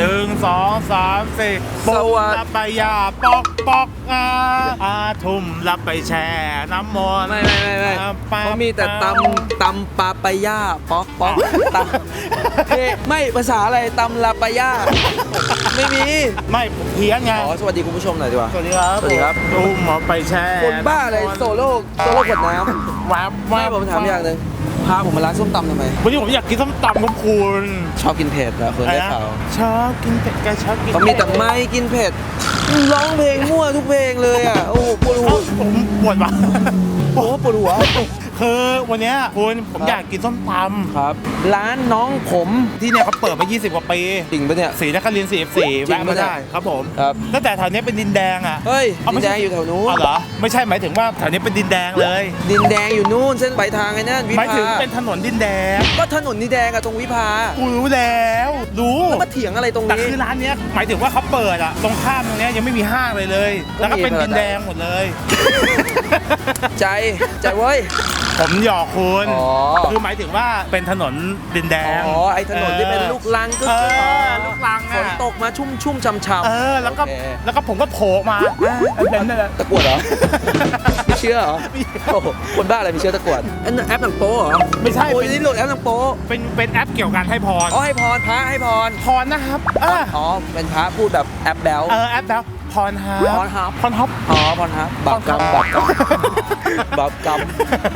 หนึ่งสองสามสี่สวัสดีรับไปยาปอกปอกอาอาทุ่มรับไปแช่น้ำมนต์ไม่ไม่ไม่ไม่อ่าปะเขามีแต่ตำตำปาปายาป๊อกป๊อกตำเฮ้ไม่ภาษาอะไรตำลาปายาไม่มีไม่ผมเพี้ยนไงอ๋อสวัสดีคุณผู้ชมหน่อยดีกว่าสวัสดีครับสวัสดีครับทุ่มเอาไปแช่คนบ้าอะไรโซโล่โซโล่ขวดน้ำแวบแวไม่บผมถามอย่างหนึ่งพาผมมาร้านส้มตำทำไมวันนี้ผมอยากกินส้มตำครับคุณชอบกินเผ็ดเหรอคนได้ข่าวชอบกินเผ็ดแกชอบกินเขามีแต่ไม่กินเผ็ดร้องเพลงมั่วทุกเพลงเลยอะโอ้โหปวดหัวเอ้าผมปวดว่ะโอ้โหปวดหัว คือวันเนี้ยคุณผมครับอยากกินส้มตครับ ร้านน้องผมำที่เนี่ยเขาเปิดมา 20 กว่าปีจริงปะเนี่ย สีนครินทร์44จริแวะงมาปะเนี่ยได้ครับผมครับ ตั้งแต่แถวเนี้ยเป็นดินแดงอะ เฮ้ยเอาดิไม่นใช่ แดงอยู่แถวนู้นอ๋อเหรอ ไม่ใช่หมายถึงว่าแถวนี้เป็นดินแดงเลยดินแดงอยู่นู่นเส้นไปทางไอ้นั่นวิหมายภาถึงเป็นถนนดินแดงก็ถนนดินแดงอะตรงวิภากูรู้แล้วรู้แล้วมาเถียงอะไรตรงแต่นี้ คือร้านเนี้ยหมายถึงว่าเขาเปิดอะตรงข้ามตรงเนี้ยยังไม่มีห้างเลยเลย แล้วก็เป็นก็มีดินแดงหมดเลย ใจ ใจเว้ย ผมหยอกคุณอ๋อ คือหมายถึงว่าเป็นถนนดินแดงอ๋อไอ้ถนนที่เป็นลูกลังก็เอคืออลูกลังฝอะนตกมาชุ่มชุ่มๆช่ำช่ำ เออแล้วก็โอเค แล้วก็ผมก็โผล่มาเป็นนั่นแหละตะกรวดเหรอ ไม่เชื่อเหรอโอ้โหคนบ้าอะไรไม่เชื่อตะกรวดอันนั้นแอปหนังโป๊เหรอไม่ใช่ โอ้ยเป็นนี่โหลดแอปหนังโป๊เป็นเป็นแอปเกี่ยวกับการให้พรอ๋อให้พรพระให้พรพรนะครับเอออ๋อเป็นพระพูดแบบแอปแบล เออแอปแล้ว พรฮับพรฮับพรฮับอ๋อพรฮะบาปกรรมบาปกรรมบาปกรรม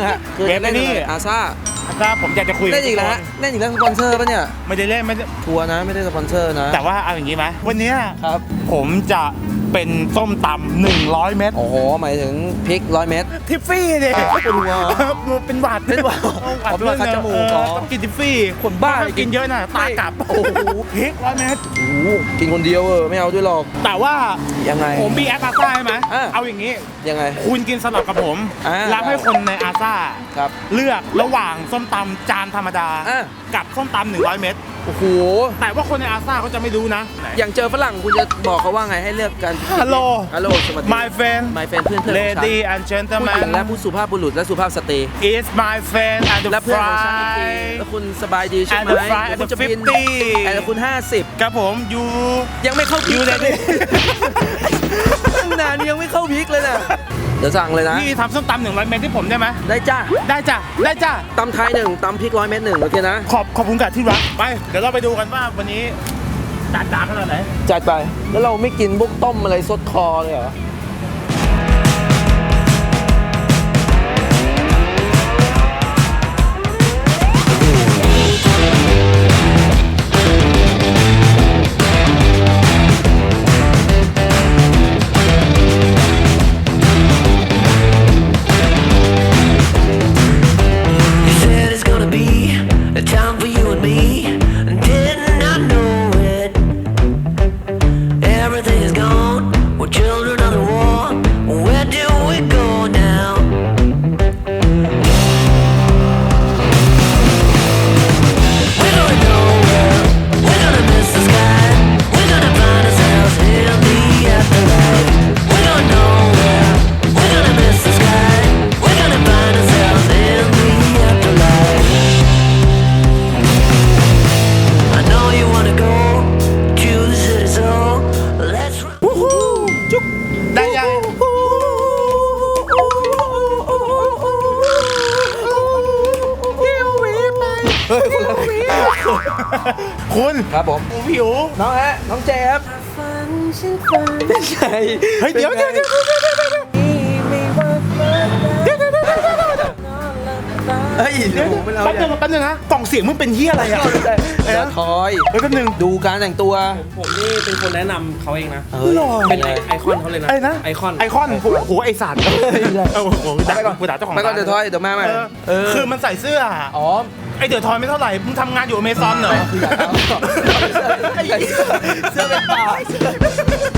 นะฮะคือเว็บเล่นไอ้นี่อะไรอาซ่าครับผมอยากจะคุยเล่นอีกแล้วฮะเล่นอีกแล้วสปอนเซอร์ปะเนี่ยไม่ได้เล่นไม่ได้ทัวร์นะไม่ได้สปอนเซอร์นะ แต่ว่าเอาอย่างนี้ไหมวันเนี้ยครับผมจะ เป็นส้มตำหนึ่งร้อยเม็ดโอ้โห หมายถึงพริกร้อยเม็ด ทิฟฟี่ดิเป็นหัวเป็นหวัดเป็นหวัดหวัดอ๋อเป็นหวัดคัดจมูกเอออ๋อต้องกินทิฟฟี่คนบ้าถ้กินเยอะนะตากลับโอ้โห พริกร้อยเม็ด โอ้โหกินคนเดียวเออไม่เอาด้วยหรอก แต่ว่ายังไง ผมมีแอปอาซ่าใช่ไหมอะ เอาอย่างนี้ ยังไง คุณกินสลับกับผมอ่า แล้วให้คนในอาซ่า ครับ เลือกระหว่างส้มตำจานธรรมดา อะ กับส้มตำหนึ่งร้อยเม็ด โอ้โห แต่ว่าคนในอาซ่าเขาจะไม่รู้นะอย่างเจอฝรั่งคุณจะบอกเขาว่าไงให้เลือกกัน ฮัลโหล ฮัลโหล สวัสดี my friend my friend เพื่อนเพื่อนของฉัน lady and ผู้หญิง gentleman และผู้สุภาพบุรุษและสุภาพสตรี is my friend and the และเพื่อนของฉันอีกที fry แล้วคุณสบายดีใช่ and ไหม the fry เดี๋ and ยวคุณ the จะบิน 50แต่คุณ50ครับผมยูยังไม่เข้าพริอยู่กในเลยตั้งนานยังไม่เข้าพริกเลยนะ เดี๋ยวสั่งเลยนะ พี่ทำส้มตำหนึ่งร้อยเม็ดที่ผมได้ไหมได้จ้าได้จ้ะได้จ้ะตำไทยหนึ่งตำพริกร้อยเม็ดหนึ่งโอเคนะ ขอบขอบคุณกับที่รักไป เดี๋ยวเราไปดูกันว่าวันนี้จานจานขนาดไหน จัดไป แล้วเราไม่กินพวกต้มอะไรซดคอเลยเหรอ คุณครับผมผมหิวน้องฮะ น้องเจครับเป็นไงเฮ้ยเดี๋ยวเดี๋ยวเดี๋ยวเดี๋ยวเดี๋ยวเดี๋ยวเดี๋ยวเฮ้ยเดี๋ยวผมไม่เอาแป๊บนึงแป๊บนึงนะกล่องเสียงมึงเป็นเฮียอะไรอะเดี๋ยวทอยเฮ้ยแป๊บนึงดูการแต่งตัว ผมนี่เป็นคนแนะนำเขาเองนะเออหล่อ เป็นไอไอคอนเขาเลยนะ ไอ้นะไอคอน ไอคอนโอ้โหไอสัตว์เออโอ้โหด่าไปก่อนกูด่าเจ้าของไปก่อนร้าเดี๋ยวทอยเดี๋ยวมาใหม่เออเออคือมันใส่เสื้ออ๋อ ไอเดือดทอยไม่เท่าไหร่มึงทำงานอยู่อเมซอนเหรอคืออยากเอาเสื้อเป็นป่าอันนี้คือ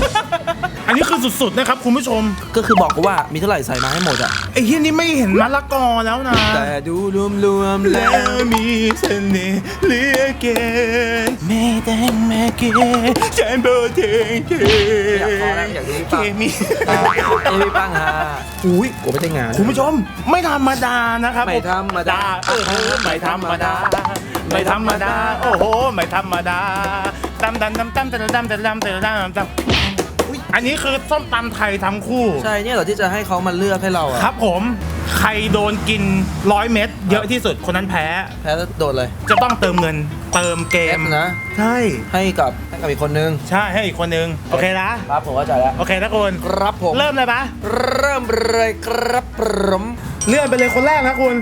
สุดๆนะครับคุณผู้ชมก็คือบอกเขาว่ามีเท่าไหร่ใส่มาให้หมดอะไอ้เฮียนี่ไม่เห็นมะละกอแล้วนะ แต่ดูรวมๆแล้แล้ววมีเสน่ห์เหลือเกินแม่แดงแม่เกฉันเบอร์เทงเกอยากพอแล้วอยากดูเคป่ะมี เอ้ยพี่ปังฮะอุ้ยกูไม่ได้งาน คุณผู้ชมไม่ธรรมดานะครับไม่ธรรมดาเออไม่ธรรมดา ไม่ธรรมดา โอ้โห ไม่ธรรมดาตำตำตำตำตำตำตำตำตำตำตำ อันนี้คือส้มตำไทยทั้งคู่ ใช่เนี่ยเหรอที่จะให้เขามาเลือกให้เราอะครับผมใครโดนกินร้อยเม็ดเยอะที่สุดคนนั้นแพ้ แพ้แล้วโดนเลยจะต้องเติมเงินเติมเกเอม ฟนะ ใช่ ให้กับให้กับอีกคนนึงใช่ให้อีกคนนึง โอเคนะครับผมเข้าใจแล้วโอเคนะคุณครับผมเริ่มเลยปะเริ่มเลยครับผมเลื่อนไปเลยคนแรกนะคุณ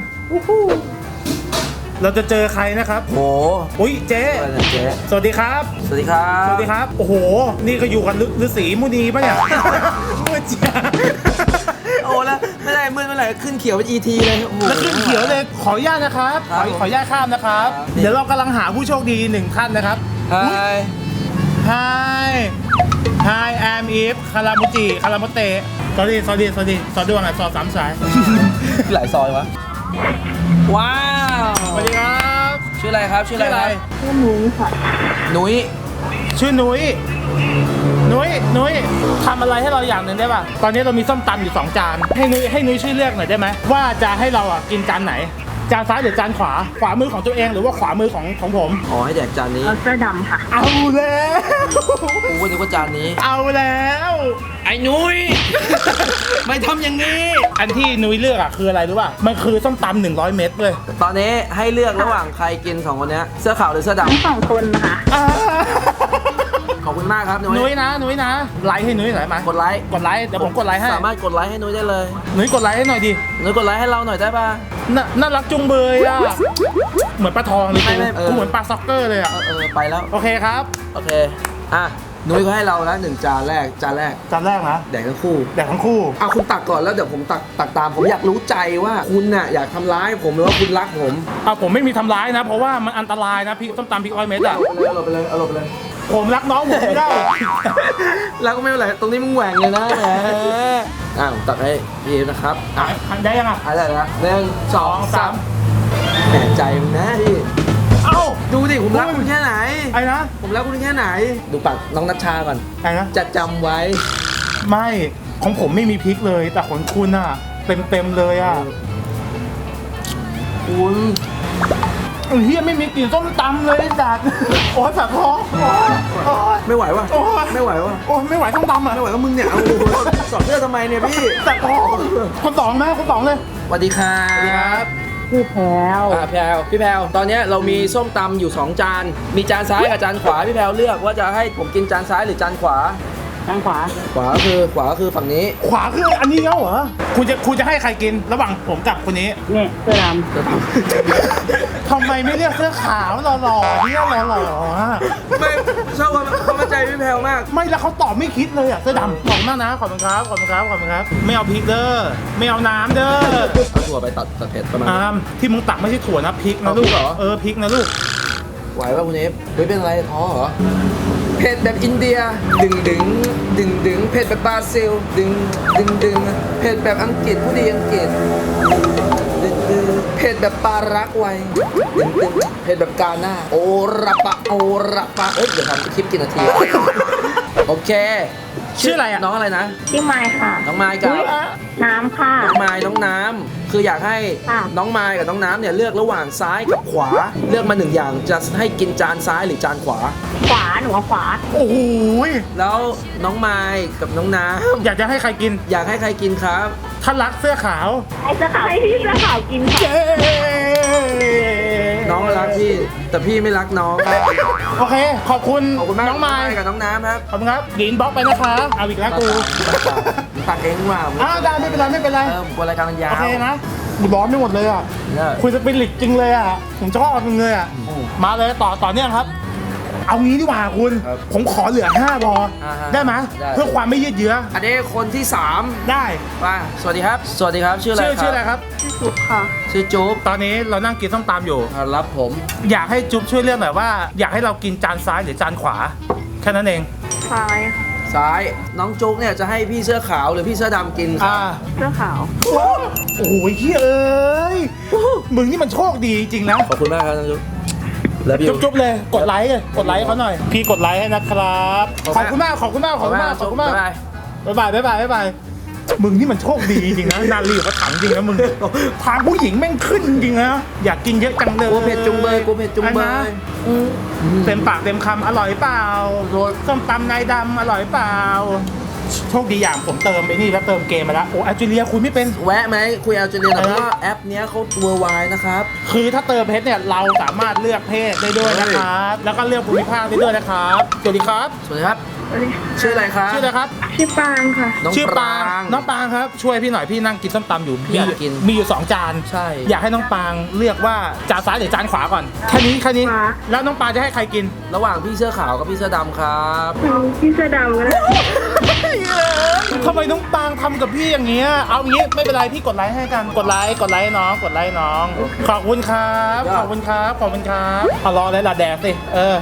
เราจะเจอใครนะครับโหอุ้ยเจ๊อะไรนะเจ๊สวัสดีครับ สวัสดีครับสวัสดีครับ โอ้โห นี่ก็อยู่กับฤฤาษีมุนีปะเนี่ยมืดจ้าโอ้แล้วไม่ได้มืดเมื่อไหร่ขึ้นเขียวเป็น ET เลยโอ้โห แล้วขึ้นเขียวเลยขออนุญาตนะครับขครัอบขออนุญาตข้ามนะครับ ครับ เดี๋ยวเรากำลังหาผู้โชคดีหนึ่งท่านนะครับ ไฮ Hi Hi I'm Eve คารามุจิคาราโมเตะ sorry sorry sorry สอดดวงอะสอดสามสาย หลายซอยวะ ว้าว สวัสดีครับ ชื่ออะไรครับชื่อชื่ออะอะไรไรครับนุ้ยชื่อนุ้ยนุ้ยนุ้ยทำอะไรให้เราอย่างหนึ่งได้ป่ะ ตอนนี้เรามีส้มตำอยู่สองจาน ให้นุ้ยให้นุ้ยช่วยเลือกหน่อยได้ไหมว่าจะให้เราอะกินจานไหน จานซ้ายหรือจานขวา ขวามือของตัวเองหรือว่าขวามือของของผม อ๋อให้แดกจานนี้ เอาเสื้อดำค่ะ เอาแล้ว กูก็นึกว่าจานนี้ เอาแล้ว ไอ้นุ้ย ไม่ทำอย่างนี้ อันที่นุ้ยเลือกอะคืออะไรรู้ป่ะ มันคือส้มตำหนึ่งร้อยเม็ดเลยตอนนี้ให้เลือกระหว่างใครกินสองคนเนี้ยเสื้อขาวหรือเสื้อทั้งดำสองคนนะคะอ่าขอบคุณมากครับนุ้นุ้ยยนะนุ้ยนะไลค์ให้นุ้ยหน่อยไหมกดไลค์กดไลค์เดี๋ยวผมกดไลค์ให้สามารถกดไลค์ให้นุ้ยได้เลยนุ้ยกดไลค์ให้หน่อยดินุ้ยกดไลค์ให้เราหน่อยได้ป่ะ น่าน่ารักจุงเบยอะ เหมือนปลาทองเลยไม่กูไม่เออ กูเหมือนปลาซ็อกเกอร์เลยอะ เออเออไปแล้ว โอเคครับโอเค อะนุ้ยเขาให้เราแล้วหนึ่งจานแรก จานแรกจานแรกนะแดกทั้งคู่แดกทั้งคู่ เอาคุณตักก่อนแล้วเดี๋ยวผมตักตักตาม ผมอยากรู้ใจว่าคุณน่ะอยากทำร้ายผมหรือว่าคุณรักผมเอาผมไม่มีทำร้ายนะ เพราะว่ามันอันตรายนะพี่ต้มตำพริกร้อยเม็ดอะเอาไปเลยเอาไปเลยเอาไปเลย ผมรักน้องผมไม่ได้ แล้วก็ไม่เป็นไรตรงนี้มึงแหว่งเลยนะแหมอะผมตักให้พี่นะครับอะได้ยังอะ อะไรนะหนึ่งสองสามแหมใจมึงนะพี่เอ้า ดูดิผมรักคุณแค่ไหน ไอ้นะ ผมรักคุณแค่ไหน ดูปากน้องนัชชาก่อน ไอ้นะ จะจำไว้ ไม่ ของผมไม่มีพริกเลย แต่ของคุณอะ เต็มเต็มๆเลยอะ คุณ ไอ้เฮียไม่มีกลิ่นส้มตำเลยไอ้สัตว์โอ้ยสัตว์ท้องโอ้ยโอ้ยไม่ไหววะโอ้ยไม่ไหววะโอ้ยไม่ไหวส้มตำอะไม่ไหวก็มึงเนี่ยเอาโอ้โหสอดเสื้อทำไมเนี่ยพี่สัตว์ท้องคนสองไหมคนสองเลย สวัสดีครับสวัสดีครับคือแพลวอ่าพี่แพลวพี่แพลวตอนเนี้ยเรามีส้มตำอยู่2จาน มีจานซ้ายกับจานขวาพี่แพลวเลือกว่าจะให้ผมกินจานซ้ายหรือจานขวา ทางขวา ขวาก็คือขวาก็คือฝั่งนี้ขวาคืออันนี้แล้วเหรอ คุณจะคุณจะให้ใครกินระหว่างผมกับคนนี้ เนี่ยเสื้อดทำไมไม่เรียกเสื้อขาวหล่อๆเนี่ยหล่อๆอะไม่ชอบความความมั่นใจพี่แพลวมาก ไม่แล้วเขาตอบไม่คิดเลยอะเสื้อดำขอบคุณมากนะขอบคุณครับขอบคุณครับขอบคุณครับ ไม่เอาพริกเด้อไม่เอาน้ำเด้อเอาถั่วไปตัดตัดเผ็ดประมาณอามที่มึงตักไม่ใช่ถั่วนะพริกนะลูกเอาพริกเหรอ เออพริกนะลูกไหวป่ะคุณเอฟเฮ้ยเป็นอะไรท้อเหรอ เผ็ดแบบอินเดีย ดึงดึงดึงดึงเผ็ดแบบบราซิล ดึงดึงดึงเผ็ดแบบอังกฤษผู้ดีอังกฤษดึงดึงเผ็ดแบบปารักวัยดึงดึงเผ็ดแบบกาหน้า โอระปะโอระปะเอ้ยเดี๋ยวทำคลิปกี่นาที โอเค ชื่ออะไรอะน้องอะไรนะำชื่อไมค์ค่ะ น้องไม้กับน้ำค่ะ น้องไม้น้องน้ำคืออยากให้ค่ะ น้องไม้กับน้องน้ำเนี่ยเลือกระหว่างซ้ายกับขวา เลือกมาหนึ่งอย่างจะให้กินจานซ้ายหรือจานขวา ขวาหนูเอาขวา โอ้โหยแล้วน้องไม้กับน้องน้อยากจะให้ใครกินำอยากให้ใครกินครับถ้ารักเสื้อขาว ไอ้เสื้อขาวให้พี่เสื้อขาวกินค่ะ เย้ น้องรักพี่ แต่พี่ไม่รักน้องโอเค ขอบคุณขอบคุณมากน้องไม้กับน้องน้ำครับขอบคุณครับดินบล็อกไปนะคะเอาอีกแล้วกูตักเองว่าอ้าวได้ไม่เป็นไรไม่เป็นไร เออผมกลัวรายการมันยาโอวเคนะกูร้อนไม่หมดเลยอะ เนี่ยคุยสปิริตจริงเลยอะ ผมชอบจริงเลยอะอืมมาเลยต่อต่อเนื่องครับ เอางี้ดีกว่าคุณ ครับผมขอเหลือ5บออ่าฮะได้ไหมได้ เพื่อความไม่ยืดเยื้ออันนี้คนที่สามได้มาสวัสดีครับ สวัสดีครับ ชื่ออะไรชื่อครับชื่ออะไรครับสุกค่ะ ชื่อจุ๊บตอนนี้เรานั่งกินส้มตำอยู่ อ่ารับผม อยากให้จุ๊บช่วยเลือกหน่อยว่า อยากให้เรากินจานซ้ายหรือจานขวา แค่นั้นเองซ้ายค่ะซ้าย น้องจุ๊บเนี่ยจะให้พี่เสื้อขาวหรือพี่เสื้อดำกินครับ อ่าเสื้อขาว โอ้ยเฮ้ยเอ้ยมึงนี่มันโชคดีจริงๆนะขอบคุณมากครับน้องจุ๊บ แล้วพี่ จุ๊บๆเลย กดไลค์เลยกดไลค์ให้เขาหน่อย พี่กดไลค์ให้นะครับ ขอบคุณมาก ขอบคุณมาก ขอบคุณมาก ขอบคุณมากบ๊ายบายบ๊ายบายบ๊ายบายบ๊ายบายมึงนี่มันโชคดีจริงๆนะ นาลีกับถังจริงนะมึง ทางผู้หญิงแม่งขึ้นจริงนะ อยากกินเยอะจังเลยกูเผ็ดจุงเบยกูเผ็ดจุงเบนะยเต็มปากเต็มคำอร่อยเปล่าโดนส้มตำนายดำอร่อยเปล่า โชคดีอย่างผมเติมไอ้นี่แล้วเติมเกมมาแล้วโอ้แอลจีเรียคุยไม่เป็น แวะไหมคุยเอาจะเรียนหน่อยเออเพราะว่าแอปเนี้ยเขาเวอร์ไวนะครับ คือถ้าเติมเพชรเนี่ยเราสามารถเลือกเพศได้ด้วยนะครับ แล้วก็เลือกภูมิภาคได้ด้วยนะครับสวัสดีครับ สวัสดีครับ ชื่ออะไรครับ ชื่ออะไรครับ ชื่อปางค่ะ น้องชื่อปปางรางน้องปางครับ ช่วยพี่หน่อยพี่นั่งกินส้มตำอยู่พี่อยากกินมีอยู่สองจานใช่ อยากให้น้องปางเลือกว่าจานซ้ายหรือจานขวาก่อนแค่นี้แค่นี้ ขวา แล้วน้องปางจะให้ใครกิน ระหว่างพี่เสื้อขาวกับพี่เสื้อดำครับพี่เสื้อดำก็ได้ทำไมน้องปางทำกับพี่อย่างเงี้ย เอางี้ไม่เป็นไรพี่กดไลค์ให้กัน กดไลค์กดไลค์ให้น้องกดไลค์ให้น้อง ขอบคุณครับ ขอบคุณครับ ขอบคุณครับเอารอเลยล่ะแดกสิ เออ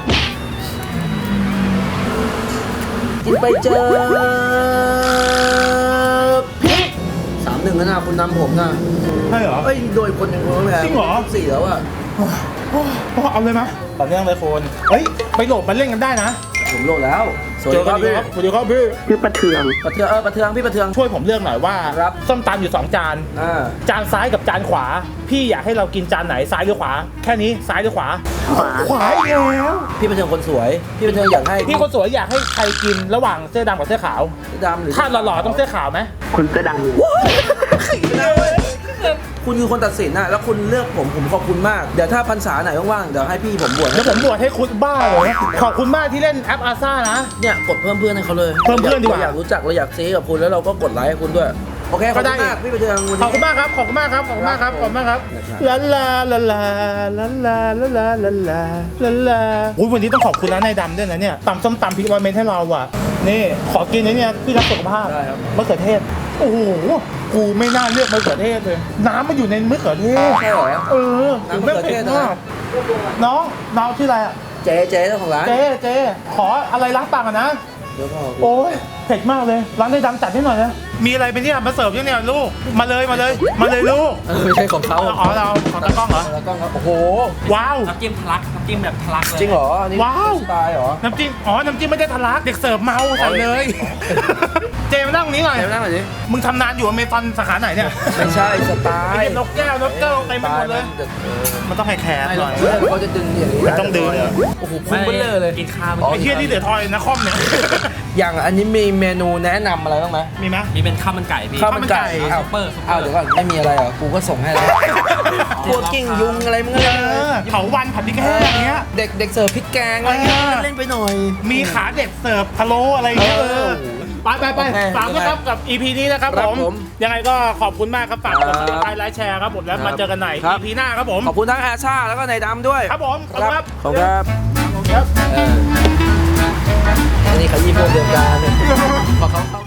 กินไปเจอพี่สามหนึ่งแล้วนะคุณนำผมนะใช่เหรอ เอ้ยโดยคนหนึ่งแล้วแหละจริงเหรอ สี่แล้วอะโอ้โอ้เอาเลยมะต่อเนื่องเลยโฟนเฮ้ย ไปโหลดมาเล่นกันได้นะผมโหลดแล้ว สวัสเจดีอคกัรันบดีพี่ครับสวัสดีครับพี่ชื่อประเทือง ประเทืองเออประเทืองพี่ประเทือง ช่วยผมเลือกหน่อยว่าครับ ส้มตำอยู่สองจาน อ่าจานซ้ายกับจานขวา พี่อยากให้เรากินจานไหนซ้ายหรือขวา แค่นี้ซ้ายหรือขวา ขวา ขวาอีกแล้วพี่ประเทืองคนสวย พี่ประเทืองอยากให้พี่คนสวยอยากให้ใครกินระหว่างเสื้อดำกับเสื้อขาว ดำหรือถ้าหล่อๆต้องเสื้อขาวไหมคุณเสื้อดำ คุณคือคนตัดสินนะแล้วคุณเลือกผมผมขอบคุณมาก เดี๋ยวถ้าพรรษาไหนว่างๆเดี๋ยวให้พี่ผมบวชแล้วผมบวชให้คุณบ้าเลยขอบคุณมากที่เล่นแอปอาซ่านะ เนี่ยกดเพิ่มเพื่อนให้เขาเลยเพิ่มเพื่อนดีกว่ารอยากรู้จักเราอยากเซกับคุณแล้วเราก็กดไลค์ให้คุณด้วยโอเคขอบก็ได้คุณมากพี่ประเทืองวันขอบนี้คุณมากครับขอบคุณมากครับขอบคุณมากครับขอบคุณมากครับลาลาลาลาลาลาลาลาลาลาลาลาอุ้ยวันนี้ต้องขอบคุณร้านนายดำด้วยนะเนี่ยตำส้มตำพริกวาเมนให้เราอะนี่ขอกินไอ้เนี่ยพี่รักสุขภาพได้ครับมะเขือเทศ โอ้โห กูไม่น่าเลือกมะเขือเทศเลย น้ำมันอยู่ในมะเขือเทศ ใช่เหรอ เออน้ำมะเขือเทศนะ มากน้องน้องชื่ออะไรอะ เจ๊เจ๊เจ้าของร้านเจ๊เจ๊ขออะไรล้างปากอะนะ เดี๋ยวพอโอ้ยเผ็ดมากเลย ร้านได้ดำจัดให้หน่อยนะ มีอะไรเป็นเนี่ยมาเสิร์ฟยังเนี่ยลูก มาเลยมาเลย มาเลยลูกเออไม่ใช่ของเขาอ๋อเราของตากล้องเหรอ แล้วก็ครับโอ้โห ว้าว น้ำจิ้มทะลักน้ำจิ้มแบบทะลักเลยจริงเหรอ อันนี้ว้าว สไตล์เหรอ น้ำจิ้ม อ๋อ น้ำจิ้มไม่ได้ทะลัก เด็กเสิร์ฟเมาใส่เลย เจมานั่งตรงนี้หน่อยเดี๋ยวนั่งหน่อยดิมึงทำนานอยู่อเมซอนสาขาไหนเนี่ยไม่ใช่สไตไอ้ล์เก็บนกแก้วนกแก้วเต็มไปหมดเลยสไตล์มันจะเออมันต้องให้แคร์ไม่หหรน่ออกยเขาจะดึงอย่างนี้มันต้องดึงโอ้โหพุ่งเบลอเลยกินข้าวอ๋อไอ้เคียนี่เดือดทอยนะคอมเนี่ย อย่างอันนี้มีเมนูแนะนำอะไรบ้างไหมมีไหม มีเป็นข้าวมันไก่พี่ ข้าวมันไก่ข้าวมันไก่อ้าวซุปเปอร์ซุปเปอร์ อ้าวเดี๋ยวก่อนไม่มีอะไรเหรอกูก็ส่งให้แล้วพวกกิ้งยุงอะไรมึงเอเลยอเผาวันผัดพริกแห้งอย่างเงี้ย เด็กเด็กเสิร์ฟพริกแกงอะไรเงี้ยเออเล่นไปหน่อย มีขาเด็ดเสิร์ฟพะโล้อะไรอย่างเงี้ยเอเอออ ไปไปไปโอเคฝากด้วยครับกับ EP นี้นะครับครับผม ผมยังไงก็ขอบคุณมากครับฝากกดครับติดตามไลค์แชร์ครับผมแล้วครับมาเจอกันใหม่ ครับ EP หน้าครับผม ขอบคุณทั้งอาชาแล้วก็นายดำด้วยครับผมขอบคุณครับ ขอบคุณครับขอบคุณครับ เอออันนี้เขายี่พวกเดียวกัน